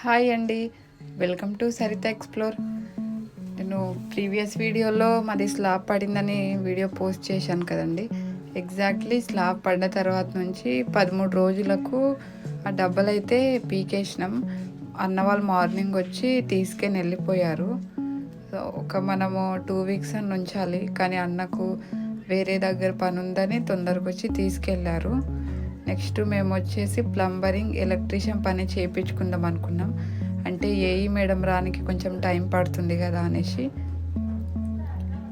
Hi అండి. Welcome to Saritha explore. నేను previous వీడియోలో మాది స్లాబ్ పడిందని వీడియో పోస్ట్ చేశాను కదండి. ఎగ్జాక్ట్లీ స్లాబ్ పడ్డ తర్వాత నుంచి పదమూడు రోజులకు ఆ డబ్బలు అయితే పీకేసినాం. అన్న వాళ్ళు మార్నింగ్ వచ్చి తీసుకొని వెళ్ళిపోయారు. సో ఒక మనము టూ వీక్స్ అని ఉంచాలి. కానీ అన్నకు వేరే దగ్గర పని ఉందని తొందరగా వచ్చి తీసుకెళ్ళారు నెక్స్ట్ మేము వచ్చేసి ప్లంబరింగ్ ఎలక్ట్రీషియన్ పని చేయించుకుందాం అనుకున్నాం. అంటే ఏఈ మేడం రానికి కొంచెం టైం పడుతుంది కదా అనేసి.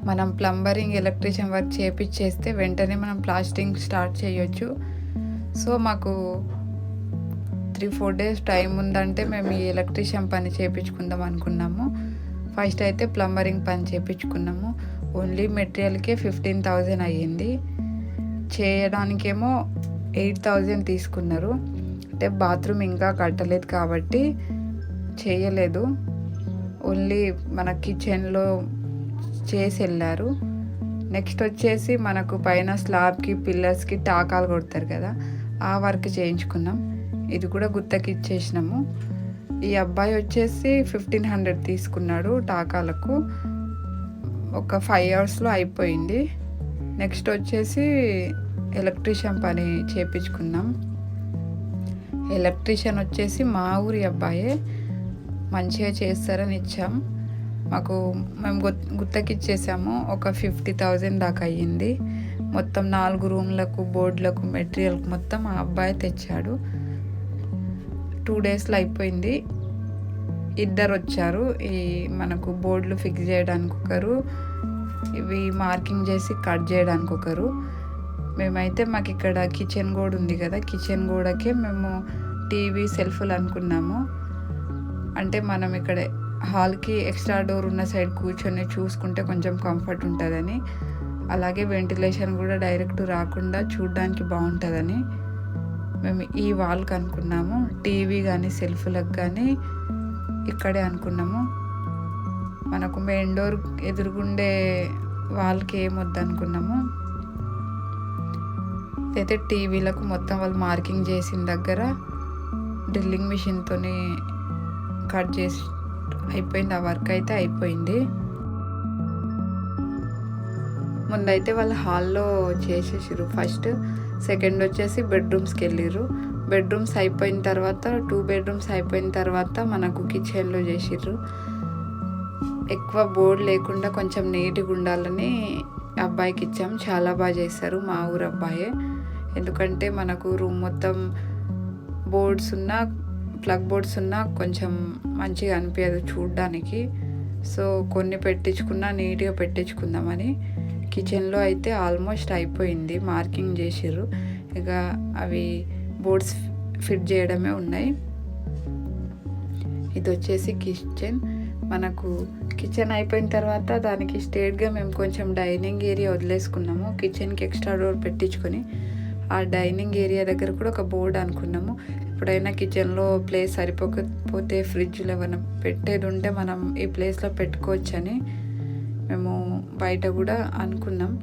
మనం ప్లంబరింగ్ ఎలక్ట్రీషియన్ వర్క్ చేపించేస్తే వెంటనే మనం ప్లాస్టింగ్ స్టార్ట్ చేయొచ్చు. సో మాకు త్రీ ఫోర్ డేస్ టైం ఉందంటే మేము ఈ ఎలక్ట్రీషియన్ పని చేయించుకుందాం అనుకున్నాము. ఫస్ట్ అయితే ప్లంబరింగ్ పని చేయించుకున్నాము ఓన్లీ మెటీరియల్కే ఫిఫ్టీన్ థౌజండ్ అయ్యింది. చేయడానికేమో ఎయిట్ థౌజండ్ తీసుకున్నారు. అంటే బాత్రూమ్ ఇంకా కట్టలేదు కాబట్టి చేయలేదు. ఓన్లీ మన కిచెన్లో చేసి వెళ్ళారు. నెక్స్ట్ వచ్చేసి మనకు పైన స్లాబ్కి పిల్లర్స్కి టాకాలు కొడతారు కదా ఆ వర్క్ చేయించుకున్నాం. ఇది కూడా గుత్తకి ఇచ్చేసినాము. ఈ అబ్బాయి వచ్చేసి ఫిఫ్టీన్ హండ్రెడ్ తీసుకున్నాడు టాకాలకు. ఒక ఫైవ్ అవర్స్లో అయిపోయింది. నెక్స్ట్ వచ్చేసి ఎలక్ట్రీషియన్ పని చేపించుకున్నాం ఎలక్ట్రీషియన్ వచ్చేసి మా ఊరి అబ్బాయే మంచిగా చేస్తారని ఇచ్చాం. మాకు మేము గుత్ గుత్తకిచ్చేసాము ఒక ఫిఫ్టీ థౌజండ్ దాకా అయ్యింది. మొత్తం నాలుగు రూమ్లకు బోర్డులకు మెటీరియల్కి మొత్తం ఆ అబ్బాయి తెచ్చాడు. టూ డేస్లో అయిపోయింది. ఇద్దరు వచ్చారు. ఈ మనకు బోర్డులు ఫిక్స్ చేయడానికి ఒకరు ఇవి మార్కింగ్ చేసి కట్ చేయడానికి ఒకరు మేమైతే మాకు ఇక్కడ కిచెన్ గోడ ఉంది కదా కిచెన్ గోడకే మేము టీవీ సెల్ఫ్లు అనుకున్నాము. అంటే మనం ఇక్కడ హాల్కి ఎక్స్ట్రా డోర్ ఉన్న సైడ్ కూర్చొని చూసుకుంటే కొంచెం కంఫర్ట్ ఉంటుందని అలాగే వెంటిలేషన్ కూడా డైరెక్ట్ రాకుండా చూడడానికి బాగుంటుందని మేము ఈ వాల్కి అనుకున్నాము టీవీ కానీ సెల్ఫ్లకు కానీ ఇక్కడే అనుకున్నాము. మనకు మెయిన్ డోర్ ఎదురుగుండే వాల్కి ఏమొద్దనుకున్నాము వద్దనుకున్నాము. అయితే టీవీలకు మొత్తం వాళ్ళు మార్కింగ్ చేసిన దగ్గర డ్రిల్లింగ్ మిషన్తో కట్ చేసి అయిపోయింది. ఆ వర్క్ అయితే అయిపోయింది. ముందైతే వాళ్ళు హాల్లో చేసేసారు ఫస్ట్ సెకండ్ వచ్చేసి బెడ్రూమ్స్కి వెళ్ళిర్రు. బెడ్రూమ్స్ అయిపోయిన తర్వాత టూ బెడ్రూమ్స్ అయిపోయిన తర్వాత మనకు కిచెన్లో చేసిర్రు. ఎక్కువ బోర్డు లేకుండా కొంచెం నీట్గా ఉండాలని అబ్బాయికి ఇచ్చాం. చాలా బాగా చేశారు మా ఊరు అబ్బాయే. ఎందుకంటే మనకు రూమ్ మొత్తం బోర్డ్స్ ఉన్నా ప్లగ్ బోర్డ్స్ ఉన్నా కొంచెం మంచిగా అనిపించదు చూడడానికి. సో కొన్ని పెట్టించుకున్నా నీట్గా పెట్టించుకుందామని కిచెన్లో అయితే ఆల్మోస్ట్ అయిపోయింది మార్కింగ్ చేసిర్రు. ఇక అవి బోర్డ్స్ ఫిట్ చేయడమే ఉన్నాయి. ఇది వచ్చేసి కిచెన్. మనకు కిచెన్ అయిపోయిన తర్వాత దానికి స్టేట్గా మేము కొంచెం డైనింగ్ ఏరియా వదిలేసుకున్నాము. కిచెన్కి ఎక్స్ట్రా డోర్ పెట్టించుకొని ఆ డైనింగ్ ఏరియా దగ్గర కూడా ఒక బోర్డు అనుకున్నాము. ఎప్పుడైనా కిచెన్లో ప్లేస్ సరిపోకపోతే ఫ్రిడ్జ్లో ఏమైనా పెట్టేది ఉంటే మనం ఈ ప్లేస్లో పెట్టుకోవచ్చని మేము బయట కూడా అనుకున్నాం.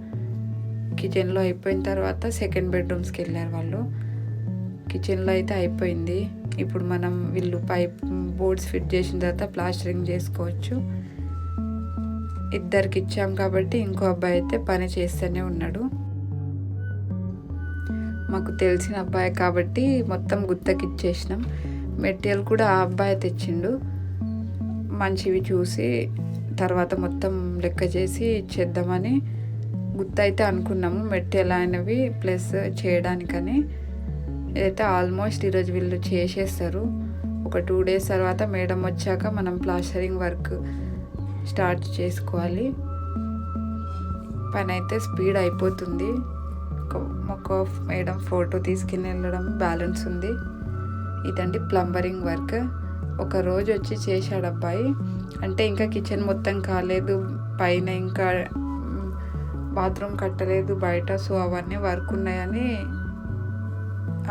కిచెన్లో అయిపోయిన తర్వాత సెకండ్ బెడ్రూమ్స్కి వెళ్ళారు వాళ్ళు. కిచెన్లో అయితే అయిపోయింది. ఇప్పుడు మనం వీళ్ళు పైప్ బోర్డ్స్ ఫిట్ చేసిన తర్వాత ప్లాస్టరింగ్ చేసుకోవచ్చు. ఇద్దరికి ఇచ్చాం కాబట్టి ఇంకో అబ్బాయి అయితే పని చేస్తూనే ఉన్నాడు. మాకు తెలిసిన అబ్బాయి కాబట్టి మొత్తం గుత్తకిచ్చేసినాం. మెటీరియల్ కూడా ఆ అబ్బాయి తెచ్చిండు. మంచివి చూసి తర్వాత మొత్తం లెక్క చేసి ఇచ్చేద్దామని గుత్త అయితే అనుకున్నాము మెటీరియల్ అయినవి ప్లస్ చేయడానికని. అయితే ఆల్మోస్ట్ ఈరోజు వీళ్ళు చేసేస్తారు. ఒక టూ డేస్ తర్వాత మేడం వచ్చాక మనం ప్లాస్టరింగ్ వర్క్ స్టార్ట్ చేసుకోవాలి. పని అయితే స్పీడ్ అయిపోతుంది. ఒక మేడం ఫోటో తీసుకుని వెళ్ళడం బ్యాలెన్స్ ఉంది. ఇదండి ప్లంబరింగ్ వర్క్. ఒక రోజు వచ్చి చేశాడు అబ్బాయి. అంటే ఇంకా కిచెన్ మొత్తం కాలేదు. పైన ఇంకా బాత్రూమ్ కట్టలేదు బయట. సో అవన్నీ వర్క్ ఉన్నాయని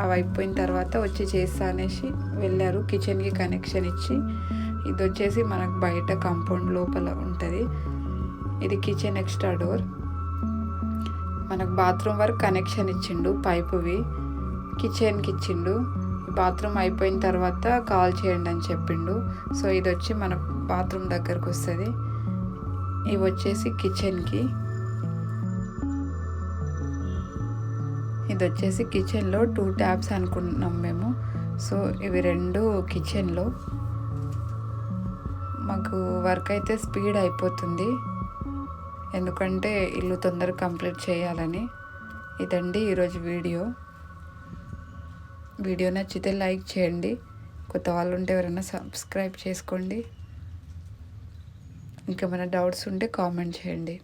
అవి అయిపోయిన తర్వాత వచ్చి చేస్తా అనేసి వెళ్ళారు. కిచెన్కి కనెక్షన్ ఇచ్చి. ఇది వచ్చేసి మనకు బయట కాంపౌండ్ లోపల ఉంటుంది. ఇది కిచెన్ ఎక్స్ట్రా డోర్. మనకు బాత్రూమ్ వరకు కనెక్షన్ ఇచ్చిండు పైపువి కిచెన్కి ఇచ్చిండు. బాత్రూమ్ అయిపోయిన తర్వాత కాల్ చేయండి అని చెప్పిండు. సో ఇది వచ్చి మన బాత్రూమ్ దగ్గరకు వస్తుంది. ఇవి వచ్చేసి కిచెన్కి. ఇది వచ్చేసి కిచెన్లో టూ ట్యాబ్స్ అనుకున్నాం మేము. సో ఇవి రెండు కిచెన్లో. మాకు వర్క్ అయితే స్పీడ్ అయిపోతుంది. ఎందుకంటే ఇల్లు తొందరగా కంప్లీట్ చేయాలని. ఇదండి ఈరోజు వీడియో. వీడియో నచ్చితే లైక్ చేయండి. కొత్త వాళ్ళు ఉంటే ఎవరైనా సబ్స్క్రైబ్ చేసుకోండి. ఇంకేమైనా డౌట్స్ ఉంటే కామెంట్ చేయండి.